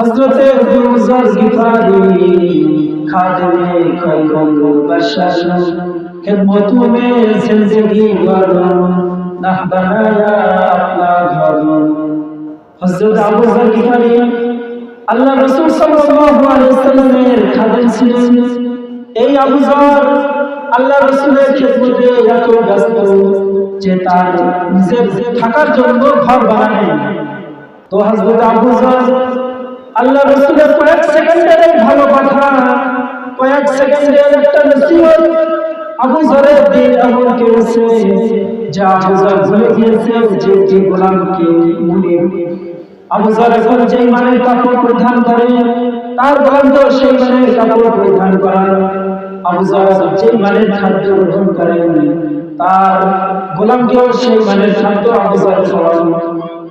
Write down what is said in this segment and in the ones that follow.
হজরতে খাদমে খৈবুল বাশার খেদমতু মে আল্লাহ রাসূল সাল্লাল্লাহু আলাইহি সাল্লামের এই আবু আল্লাহ রাসূলের খেদমতে এত ব্যস্ত যে তার নিজের থাকার জন্য ঘর বানায় তো হযরত আবু আল্লাহ রাসূলের কয়েক সেকেন্ডের ভালো কথা, কয়েক সেকেন্ডের একটা নসিহত আবু জরের দিন এমন কেড়েছে যা আবু ভুলে গিয়েছে, যে যে গোলামকে মনে আবু এখন যেই মানের কাপড় পরিধান করে, তার গোলাম সেই মানের কাপড় পরিধান করার। আবু যেই মানের খাদ্য গ্রহণ করেন, তার গোলামকেও সেই মানের খাদ্য আবু জর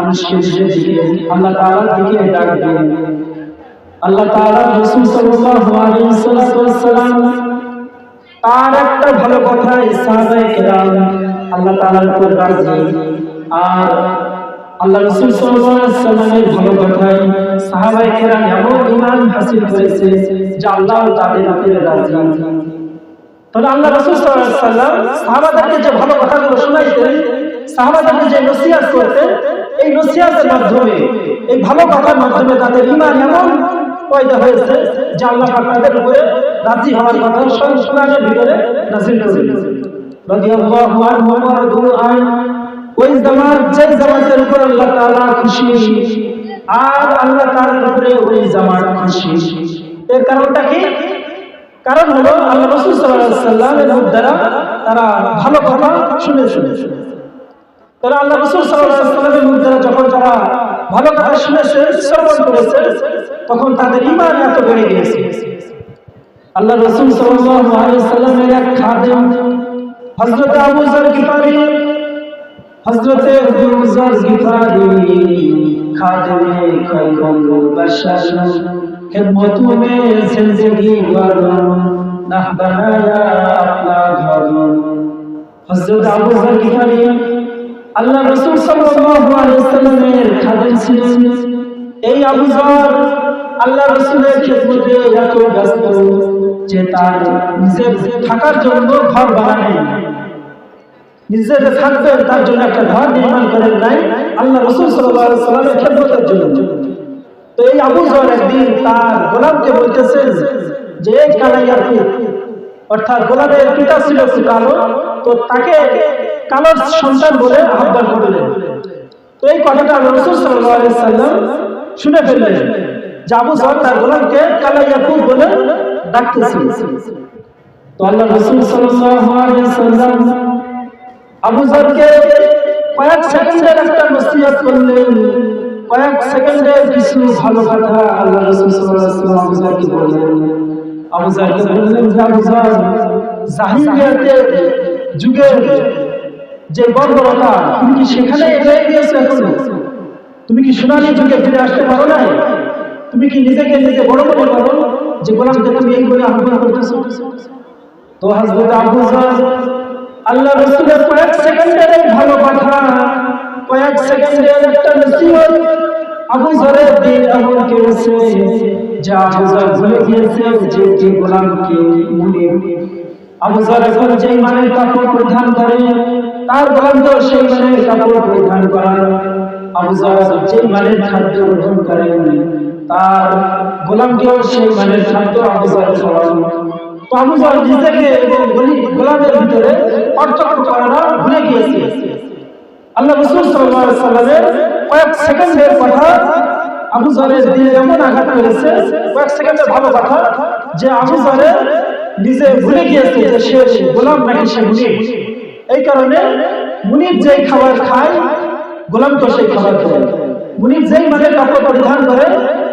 মানুষকে আল্লাহ তাআলার দিকে ডাকবে আল্লাহ তাআলা রাসূল একটা ভালো কথা আল্লাহ তাআলার উপর রাজি আর আল্লাহ রাসূল সাল্লাল্লাহু আলাইহি ভালো কথায় সাহাবায়ে কেরাম এমন ঈমান হাসিল যে আল্লাহ তাদের উপরে আল্লাহ রাসূল সাল্লাল্লাহু যে ভালো কথাগুলো শোনাইতেন, সাহাবাদেরকে যে নসিহত করতেন এই নসিহতের মাধ্যমে, এই ভালো কথার মাধ্যমে তাদের ঈমান এমন পয়দা হয়েছে যে আল্লাহ তাদের উপরে রাজি হওয়ার কথা সংশোধনের ভিতরে নাজিল করেছেন। ওই আল্লাহ খুশি, আর আল্লাহ তাআলার উপরে ওই এর কারণটা কি? কারণ হলো আল্লাহ দ্বারা তারা ভালো কথা শুনে শুনে শুনে। তাহলে আল্লাহ রসুল সাল্লামের মুখ দ্বারা যখন তারা ভালো কথা শুনেছে শ্রবণ করেছে, তখন তাদের ইমান এত বেড়ে গিয়েছে। আল্লাহ রসুল সাল্লামের এক খাদেম হজরত আবু জার গিফারি হজরত আবু জার গিফারি, খাদেমে খাইরুল বাশার খেদমতু মে জিন্দগি বারো নাহ বানায়া, আপনা ঘর। হজরত আবু জার গিফারি আল্লাহ রাসূল সাল্লামের খাদেম ছিলেন। এই আবু বকর আল্লাহ রাসূলের খিদমতে এত ব্যস্ত যে তার নিজের থাকার জন্য ঘর বানায় নিজের থাকবেন, তার জন্য একটা ঘর নির্মাণ করেন নাই আল্লাহ রাসূল সাল্লামের খিদমতের জন্য। তো এই আবু জর একদিন তার গোলামকে বলতেছেন যে এই কালাইয়ার অর্থাৎ গোলামের পিতা ছিল কালো, তো তাকে কালোর সন্তান বলে আহ্বান করলেন। তো এই কথাটা রসুল সাল্লাম শুনে ফেললেন যে আবু তার গোলামকে কালাইয়াকুব বলে ডাকতেছিল। তো আল্লাহ রসুল সাল্লাম আবু জরকে কয়েক সেকেন্ডের একটা নসিহত করলেন। কয়েক সেকেন্ডে কিছু ভালো কথা আল্লাহ রাসূল আলাইহি আবু জারকে বললেন। আবু জাহিলিয়াতের যুগে যে বর্বরতা তুমি কি সেখানে রয়ে তুমি কি সোনালী যুগে ফিরে আসতে পারো না তুমি কি নিজেকে নিজে বড় মনে যে গোলামকে তুমি এই বলে তো হযরত আবু আল্লাহ রাসূলের কয়েক ভালো কথা, কয়েক সেকেন্ডের একটা যা যে যে মনে মানের কাপড় পরিধান করে, তার পরিধান করার জর মানের খাদ্য গ্রহণ করেন তার গোলামকেও সেই মানের খাদ্য আবু জর তো আবু জর নিজেকে গোলামের ভিতরে পার্থক্য করাটা ভুলে গিয়েছে। আল্লাহ রসুল কয়েক সেকেন্ডের কথা আবু জারের দিলে এমন আঘাত করেছে, কয়েক সেকেন্ডের ভালো কথা, যে আবু জারের নিজে ভুলে গিয়েছে সে গোলাম নাকি সে মুনির। এই কারণে মুনির যেই খাবার খায়, গোলাম তো সেই খাবার খায়। মুনির যেই মানে কাপড় পরিধান করে,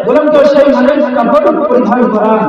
গোলাম তো সেই মানুষ কাপড় পরিধান করান।